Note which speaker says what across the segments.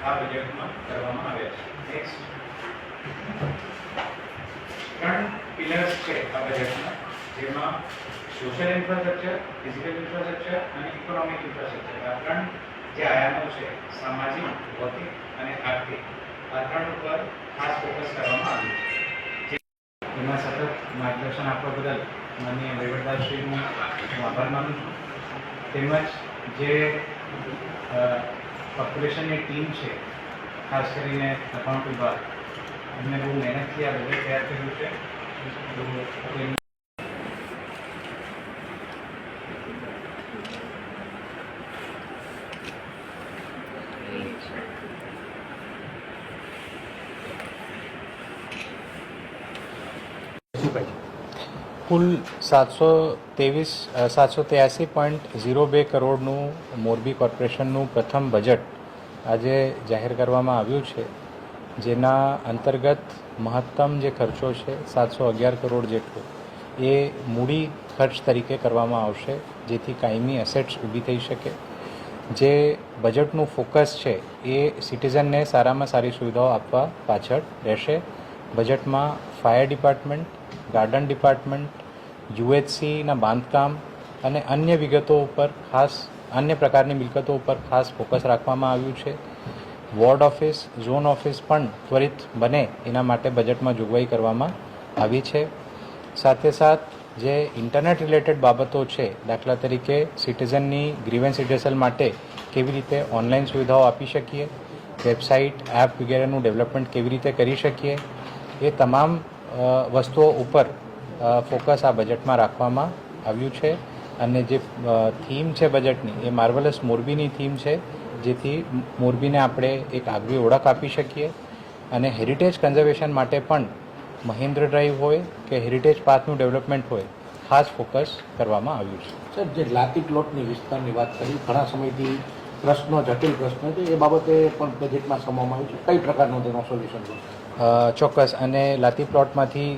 Speaker 1: આ બજેટમાં કરવામાં આવ્યા છે ત્રણ પિલર્સ છે આ બજેટમાં જેમાં સોશિયલ ઇન્ફ્રાસ્ટ્રક્ચર ફિઝિકલ ઇન્ફ્રાસ્ટ્રક્ચર અને ઇકોનોમિક ઇન્ફ્રાસ્ટ્રક્ચર આ ત્રણ જે આયામો છે, સામાજિક, ભૌતિક અને આર્થિક, આ ત્રણ ઉપર ખાસ ફોકસ કરવામાં આવ્યું છે. એમાં સતત માર્ગદર્શન આપવા બદલ મને વહીવટદારશ્રીનો હું આભાર માનું છું. તેમજ જે પોપ્યુલેશનની ટીમ છે, ખાસ કરીને અકાઉન્ટ વિભાગ, એમને બહુ મહેનતથી આ બજેટ તૈયાર કર્યું છે. તો તેમ-
Speaker 2: કુલ સાતસો ત્રેવીસ સાતસો ત્યાસી પોઈન્ટ ઝીરો બે કરોડનું મોરબી કોર્પોરેશનનું પ્રથમ બજેટ આજે જાહેર કરવામાં આવ્યું છે, જેના અંતર્ગત મહત્તમ જે ખર્ચો છે, સાતસો અગિયાર કરોડ જેટલો, એ મૂડી ખર્ચ તરીકે કરવામાં આવશે, જેથી કાયમી એસેટ્સ ઊભી થઈ શકે. જે બજેટનું ફોકસ છે, એ સિટીઝનને સારામાં સારી સુવિધાઓ આપવા પાછળ રહેશે. બજેટમાં ફાયર ડિપાર્ટમેન્ટ ગાર્ડન ડિપાર્ટમેન્ટ યુએચસીના બાંધકામ અને અન્ય વિગતો ઉપર ખાસ, અન્ય પ્રકારની મિલકતો ઉપર ખાસ ફોકસ રાખવામાં આવ્યું છે. વોર્ડ ઓફિસ, ઝોન ઓફિસ પણ ત્વરિત બને એના માટે બજેટમાં જોગવાઈ કરવામાં આવી છે. સાથે સાથ, જે ઇન્ટરનેટ રિલેટેડ બાબતો છે, દાખલા તરીકે સિટીઝનની ગ્રીવેન્સ રિડર્સલ માટે કેવી રીતે ઓનલાઈન સુવિધાઓ આપી શકીએ, વેબસાઇટ, એપ વગેરેનું ડેવલપમેન્ટ કેવી રીતે કરી શકીએ, એ તમામ વસ્તુઓ ઉપર ફોકસ આ બજેટમાં રાખવામાં આવ્યું છે. અને જે થીમ છે બજેટની એ માર્વલસ મોરબીની થીમ છે, જેથી મોરબીને આપણે એક આગવી ઓળખ આપી શકીએ. અને હેરિટેજ કન્ઝર્વેશન માટે પણ મહેન્દ્ર ડ્રાઈવ હોય કે હેરિટેજ પાથનું ડેવલપમેન્ટ હોય, ખાસ ફોકસ કરવામાં આવ્યું છે.
Speaker 3: સર, જે લાતી પ્લોટની વિસ્તારની વાત કરી, ઘણા સમયથી પ્રશ્નો, જટિલ પ્રશ્નો છે, એ બાબતે પણ બજેટમાં સમાવવામાં આવ્યું છે. કઈ પ્રકારનું તેનો સોલ્યુશન
Speaker 2: ચોક્કસ. અને લાતી પ્લોટમાંથી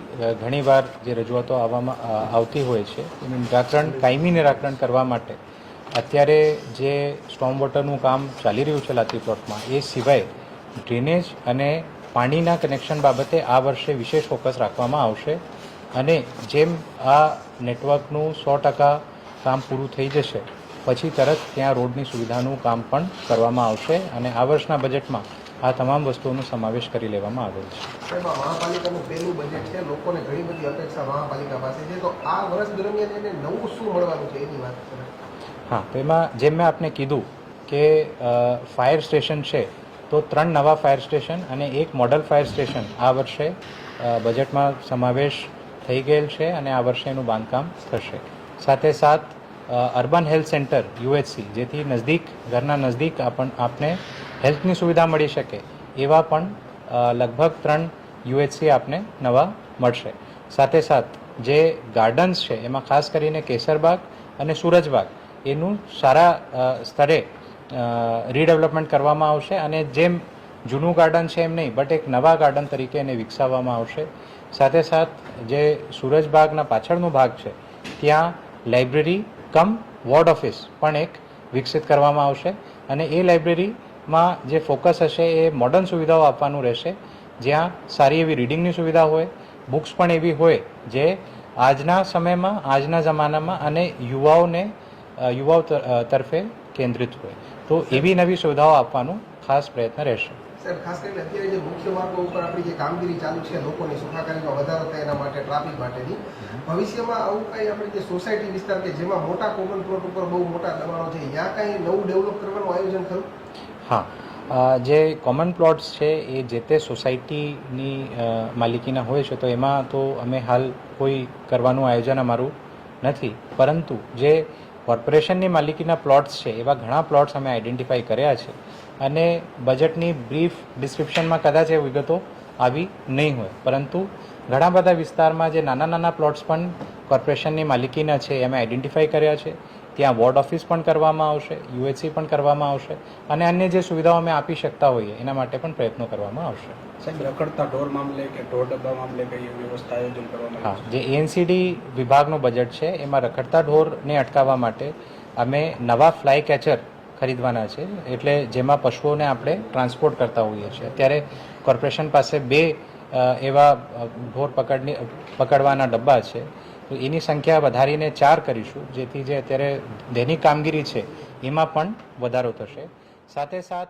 Speaker 2: ઘણીવાર જે રજૂઆતો આવવામાં આવતી હોય છે, એનું નિરાકરણ, કાયમી નિરાકરણ કરવા માટે અત્યારે જે સ્ટોમ વોટરનું કામ ચાલી રહ્યું છે લાતી પ્લોટમાં, એ સિવાય ડ્રેનેજ અને પાણીના કનેક્શન બાબતે આ વર્ષે વિશેષ ફોકસ રાખવામાં આવશે. અને જેમ આ નેટવર્કનું સો ટકા કામ પૂરું થઈ જશે, પછી તરત ત્યાં રોડની સુવિધાનું કામ પણ કરવામાં આવશે. અને આ વર્ષના બજેટમાં આ તમામ વસ્તુઓનો સમાવેશ કરી લેવામાં આવેલ છે.
Speaker 4: મહાપાલિકાનું પહેલું બજેટ છે લોકોને ઘણી બધી અપેક્ષા મહાપાલિકા પાસે છે. તો આ વર્ષ દરમિયાન એને નવું શું મળવાનું છે એની વાત
Speaker 2: હા તો એમાં જેમ મેં આપને કીધું કે ફાયર સ્ટેશન છે તો ત્રણ નવા ફાયર સ્ટેશન અને એક મોડલ ફાયર સ્ટેશન આ વર્ષે બજેટમાં સમાવેશ થઈ ગયેલ છે અને આ વર્ષે એનું બાંધકામ થશે. સાથે સાથ અર્બન હેલ્થ સેન્ટર યુએચસી જેથી નજદીક ઘરના નજદીક આપણ આપને હેલ્થની સુવિધા મળી શકે એવા પણ લગભગ ત્રણ યુએચસી આપને નવા મળશે. સાથે સાથ, જે ગાર્ડન્સ છે, એમાં ખાસ કરીને કેસરબાગ અને સૂરજબાગ એનું સારા સ્તરે રીડેવલપમેન્ટ કરવામાં આવશે અને જેમ જૂનું ગાર્ડન છે એમ નહીં, બટ એક નવા ગાર્ડન તરીકે એને વિકસાવવામાં આવશે. સાથે સાથ, જે સૂરજબાગના પાછળનો ભાગ છે, ત્યાં લાઇબ્રેરી કમ વોર્ડ ઓફિસ પણ એક વિકસિત કરવામાં આવશે અને એ લાઇબ્રેરીમાં જે ફોકસ હશે એ મોડર્ન સુવિધાઓ આપવાનું રહેશે. જ્યાં સારી એવી રીડિંગની સુવિધા હોય બુક્સ પણ એવી હોય જે આજના સમયમાં, આજના જમાનામાં અને યુવાઓને યુવાઓ તરફે કેન્દ્રિત હોય. તો એવી નવી સુવિધાઓ આપવાનું ખાસ પ્રયત્ન રહેશે.
Speaker 4: સાહેબ, ખાસ કરીને અત્યારે જે મુખ્ય માર્ગો ઉપર આપણી જે કામગીરી ચાલુ છે, લોકોની સુખાકારીનો વધારો થાય એના માટે ટ્રાફિક માટેની, ભવિષ્યમાં આવું કાંઈ આપણે જે સોસાયટી વિસ્તાર કે જેમાં મોટા કોમન પ્લોટ ઉપર બહુ મોટા દબાણો છે ત્યાં કંઈ નવું ડેવલપ કરવાનું આયોજન ખરું?
Speaker 2: હા. જે કોમન પ્લોટ્સ છે, એ જે તે સોસાયટીની માલિકીના હોય છે, તો એમાં તો અમે હાલ કોઈ કરવાનું આયોજન અમારું નથી. પરંતુ જે કોર્પોરેશનની માલિકીના પ્લોટ્સ છે, એવા ઘણા પ્લોટ્સ અમે આઈડેન્ટિફાઈ કર્યા છે. અને બજેટની બ્રીફ ડિસ્ક્રિપ્શનમાં કદાચ એ વિગતો આવી નહીં હોય. પરંતુ ઘણા બધા વિસ્તારમાં જે નાના નાના પ્લોટ્સ પણ કોર્પોરેશનની માલિકીના છે એ અમે આઈડેન્ટિફાઈ કર્યા છે. ત્યાં વોર્ડ ઓફિસ પણ કરવામાં આવશે યુએચસી પણ કરવામાં આવશે અને અન્ય જે સુવિધાઓ અમે આપી શકતા હોઈએ એના માટે પણ પ્રયત્નો કરવામાં આવશે.
Speaker 5: સાહેબ રખડતા ઢોર મામલે કે ઢોર ડબ્બા મામલે કઈ વ્યવસ્થા આયોજન કરવામાં
Speaker 2: હા જે એનસીડી વિભાગનું બજેટ છે એમાં રખડતા ઢોરને અટકાવવા માટે અમે નવા ફ્લાય કેચર ખરીદવાના છે એટલે જેમાં પશુઓને આપણે ટ્રાન્સપોર્ટ કરતા હોઈએ છીએ. અત્યારે કોર્પોરેશન પાસે બે એવા ભોર પકડની, પકડવાના ડબ્બા છે. તો એની સંખ્યા વધારીને ચાર કરીશું, જેથી જે અત્યારે દૈનિક કામગીરી છે, એમાં પણ વધારો થશે. સાથે સાથ